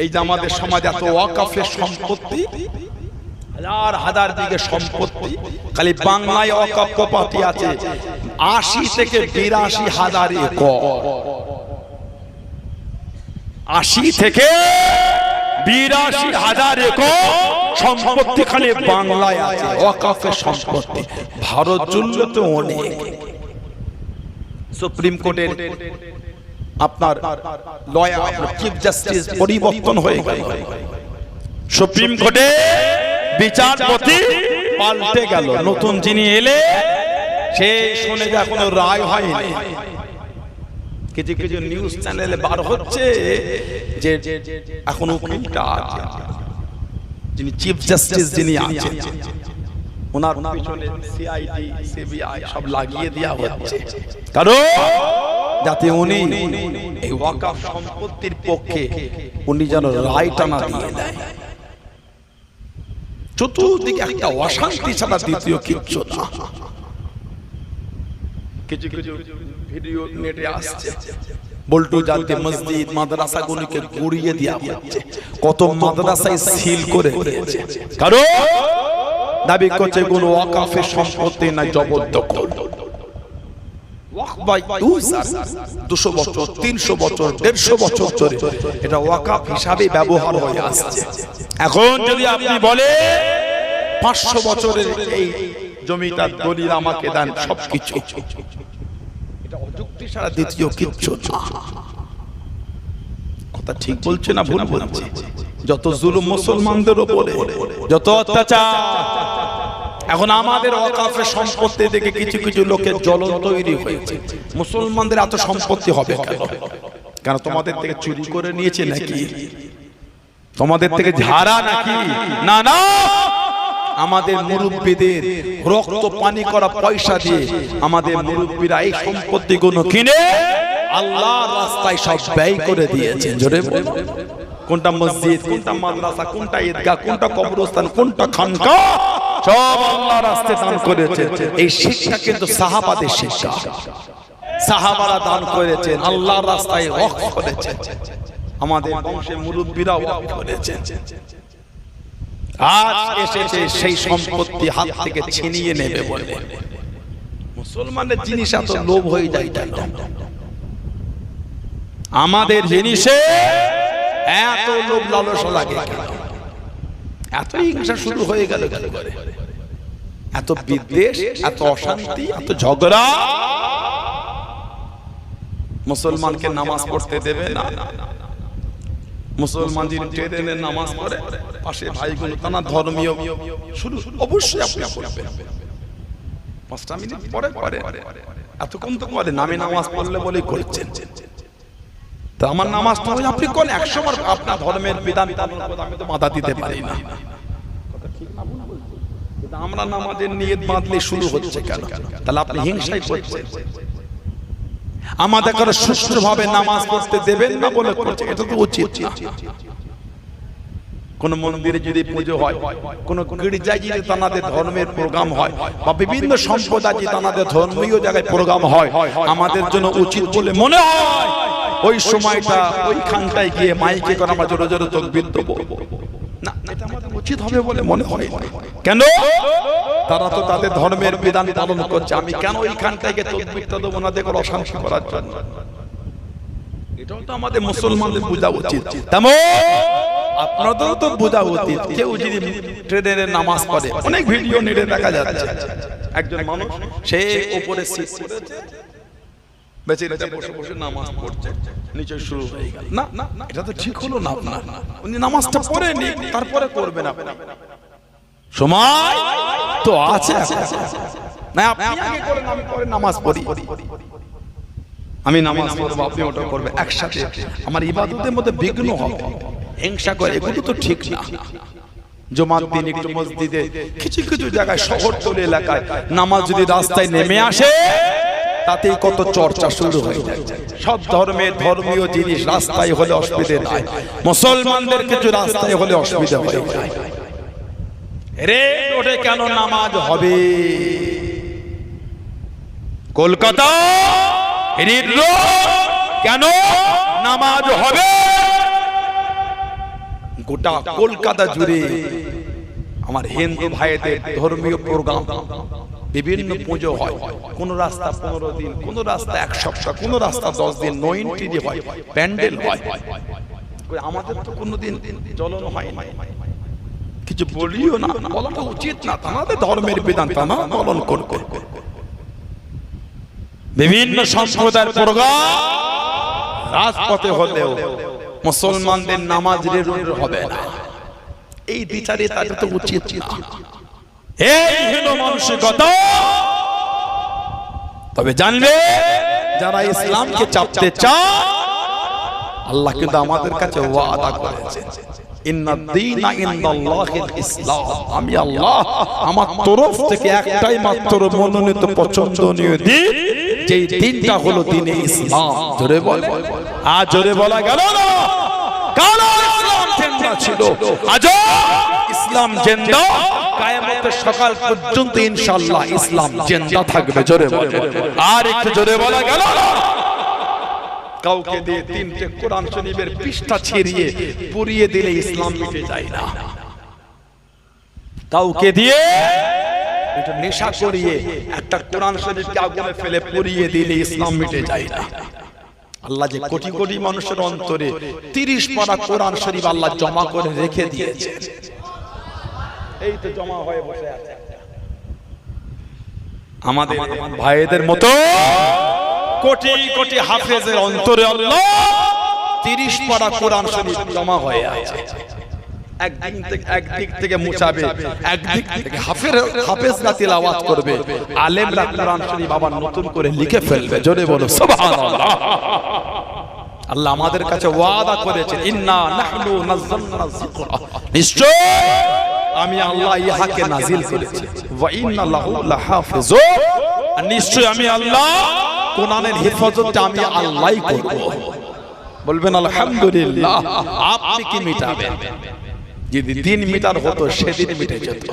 এই যে আমাদের সমাজে এত ওয়াকাফের সম্পত্তি হাজার হাজার দিকে সম্পত্তি খালি বাংলায় ওয়াকাফ প্রপার্টি আছে আশি থেকে বিরাশি হাজার একর। আশি থেকে বিরাশি হাজার একর সম্পত্তি খালি বাংলায় আছে ওয়াকাফের সম্পত্তি। ভারত জুড়লে তো অনেক। সুপ্রিম কোর্টের আপনার লয়ার চিফ জাস্টিস পরিবর্তন হয়ে গেল। সুপ্রিম কোর্টে বিচারপতি পাল্টে গেল। নতুন যিনি এলে, সে শুনে যে এখনও রায় হয়নি। কিছু কিছু নিউজ চ্যানেলে বার হচ্ছে যে এখন উকিলটা যিনি চিফ জাস্টিস যিনি আছেন, ওনার পিছনে সিআইডি সিবিআই সব লাগিয়ে দেওয়া হচ্ছে। কারণ যাতে উনি এই ওয়াকাফ সম্পত্তির পক্ষে উনি যেন রায় টানা দিয়ে দেয়। চতুর্দিকে একটা অশান্তি ছাড়া দ্বিতীয় কিচ্ছু না। কিছু কিছু ভিডিও নেটে আসছে। বল্টু জালকে মসজিদ মাদ্রাসাগুলিকে গুড়িয়ে দেওয়া হচ্ছে। কত মাদ্রাসায় সিল করে দিয়েছে। কারণ দাবি করছে কোন ওয়াকাফের সম্পত্তি না জবরদখল। দুশো বছর তিনশো বছর দেড়শো বছর ধরে এটা ওয়াকাফ হিসাবে ব্যবহার হয়ে আসছে। এখন যদি আপনি বলে পাঁচশো বছরের এই জমিটার দলিল আমাকে দেন সবকিছু। এটা অযুক্তি ছাড়া দ্বিতীয় কিচ্ছু কথা ঠিক বলছে না ভুল বলছে? যত জুলুম মুসলমানদের উপরে যত অত্যাচার এখন আমাদের অকাফের সম্পত্তি দেখে কিছু কিছু লোকের জ্বলন তৈরি হয়েছে। মুসলমানদের এত সম্পত্তি হবে কেন? তোমাদের থেকে চুরি করে নিয়েছে নাকি? তোমাদের থেকে ঝাড়া নাকি? না না। আমাদের মুরব্বীদের রক্ত পানি করা পয়সা দিয়ে আমাদের মুরব্বীরা এই সম্পত্তিগুলো কিনে আল্লাহর রাস্তায় সব ব্যয় করে দিয়েছেন। জোরে। কোনটা মসজিদ, কোনটা মাদ্রাসা, কোনটা ঈদগাহ, কোনটা কবরস্থান, কোনটা খানকা? সব আল্লাহর রাস্তায় দান করেছেন। এই শিক্ষা কিন্তু সাহাবাদের শিক্ষা। সাহাবারা দান করেছেন, আল্লাহর রাস্তায় ওয়াকফ করেছেন। আমাদের বংশে মুরব্বীরা ওয়াকফ করেছেন। আজ এসেছে সেই সম্পত্তি হাত থেকে ছিনিয়ে নেবে বলে। মুসলমানের জিনিস এত লোভ হয়ে যায় কেন? আমাদের জিনিসে এত লোভ লালসা লাগে কেন? এত হিংসা শুরু হয়ে গেল করে? এত বিদ্বেষ এত অশান্তি এত ঝগড়া? মুসলমানকে নামাজ পড়তে দেবে না? মুসলমান যিনি ট্রেনে নামাজ পড়ে পাশে ভাইগুলো ধর্মীয় শুরু অবশ্যই আপনি পড়বেন পাঁচটা মিনিট পরে পরে এতক্ষণ তো করে নামে নামাজ পড়লে বলে করছেন। তা আমার নামাজটা হয় আপনি কোন একশো বার আপনার ধর্মের বিধান আমি তো বাধা দিতে পারি না। আমরা নামাজের নিয়ত বাঁধলে শুরু হচ্ছে কেন? তাহলে আপনি হিংসাই করছেন। আমাদের করে সুষ্ঠুভাবে নামাজ পড়তে দেবেন না বলে করছে, এটা তো উচিত না। কোন মন্দিরে যদি পুজো হয়, কোন গির্জায় যদি তাদের ধর্মের প্রোগ্রাম হয়, বা বিভিন্ন সম্প্রদায় যদি তাদের ধর্মীয় জায়গায় প্রোগ্রাম হয়, আমাদের জন্য উচিত বলে মনে হয়। ওই সময়টা ওইখানটায় গিয়ে মাইকে করে আমরা জোরে জোরে তকবির দেবো। না এটা আমাদের উচিত হবে বলে মনে হয়। কেন? তারা তো তাদের ধর্মের বিধান পালন করছে। আমি কেন ওইখানটায় গিয়ে তকবিরটা দেবো না দেখো অশান্তি করার জন্য? এটাও তো আমাদের মুসলমানদের বোঝা উচিত। তেমন? আপনাদেরও তো বোঝা উচিত। কেউ যদি ট্রেনের নামাজ পড়ে অনেক ভিডিও নেটে দেখা যাচ্ছে। একজন মানুষ সে উপরে সিট করেছে বেঁচে বেঁচে বসে বসে নামাজ পড়ছে। নিচে শুরু হয়ে গেল। না না না, এটা তো ঠিক হলো না আপনার। উনি নামাজটা পড়ে নি তারপরে করবেন আপনি সময় তো আছে না আপনি আগে করেন আমি পরে নামাজ পড়ি। আমি নামাজ পড়ব আপনি ওটা করবে একসাথে। আমার ইবাদতের মধ্যে বিঘ্ন হবে। হিংসা করে এগুলো তো ঠিক না। জমাত দিন একটু মসজিদে কিছু কিছু জায়গায় শহরতলি এলাকায় নামাজ যদি রাস্তায় নেমে আসে তাতেই কত চর্চা শুরু হয়ে যায়। সব ধর্মের ধর্মীয় জিনিস রাস্তায় হলে অসুবিধে নাই। মুসলমানদের কিছু রাস্তায় হলে অসুবিধা হয়ে যায়। রে ওঠে কেন নামাজ হবে? কলকাতা কেন নামাজ হবে? গোটা কলকাতা জুড়ে আমার হিন্দু ভাইদের ধর্মীয় প্রোগ্রাম। বিভিন্ন পুজো হয়। কোন রাস্তা পনেরো দিন, কোন রাস্তা এক সপ্তাহ, কোন রাস্তা দশ দিন নইনটি হয়, প্যান্ডেল হয়। আমাদের তো কোনোদিন জ্বলন হয় না কিছু বলিও না, বলাটা উচিত না তাদের ধর্মের বিধান তারা পালন করবে বিভিন্ন সম্প্রদায়ের প্রোগ্রাম রাজপথে হলেও মুসলমানদের নামাজ রেরুর হবে না। এই বিচারে তাদের তো উচিত না। এই হলো মানসিকতা। তবে জানবে, যারা ইসলামকে চাপতে আল্লাহ কিন্তু আমাদের কাছে ওয়াদা করেছে। ইসলাম। মনোনীত যেই দিনটা হলো দিনে ইসলাম। জোরে বল। গেল না। ইসলাম ছিল। আজ ইসলাম জেন্দা। কায়ামতের সকাল পর্যন্ত ইনশাআল্লাহ ইসলাম জেন্দা থাকবে জোরে বল। আর একটু জোরে বলা গেল কাউকে দিয়ে তিনটে কোরআন শরীফের পৃষ্ঠা ছিঁড়িয়ে পুড়িয়ে দিলে ইসলাম মিটে যায় না। কাউকে দিয়ে? এটা নেশা করিয়ে একটা কোরআন শরীফকে আগুনে ফেলে পুড়িয়ে দিলে ইসলাম মিটে যায় না। আল্লাহ যে কোটি কোটি মানুষের অন্তরে তিরিশ পারা কোরআন শরীফ আল্লাহ জমা করে রেখে দিয়েছে। এই তো জমা হয়ে বসে আছে। আমাদের ভাইদের মতো কোটি কোটি হাফেজের অন্তরে আল্লাহ তিরিশ পারা কোরআন শরীফ জমা হয়ে আছে। একদিন থেকে একদিক থেকে মুছাবে একদিক থেকে হাফের হাফেজরা তিলাওয়াত করবে। আলেমরা কোরআন শরীফ আবার নতুন করে লিখে ফেলবে। জোরে বলো সুবহানাল্লাহ। আল্লাহ আমাদের কাছে ওয়াদা করেছেন ইন্না নাহনু নাযালনা যিকরা। নিশ্চয়? আমি আল্লাহ ইহাকে নাজিল করেছি। নিশ্চয় আমি আল্লাহ কোরআনের হেফাজতটা আমি আল্লাহই করব। বলবেন, আলহামদুলিল্লাহ, আপনি কি মিটাবেন? যদি দিন মিটার হতো, সেদিন মিটে যেত।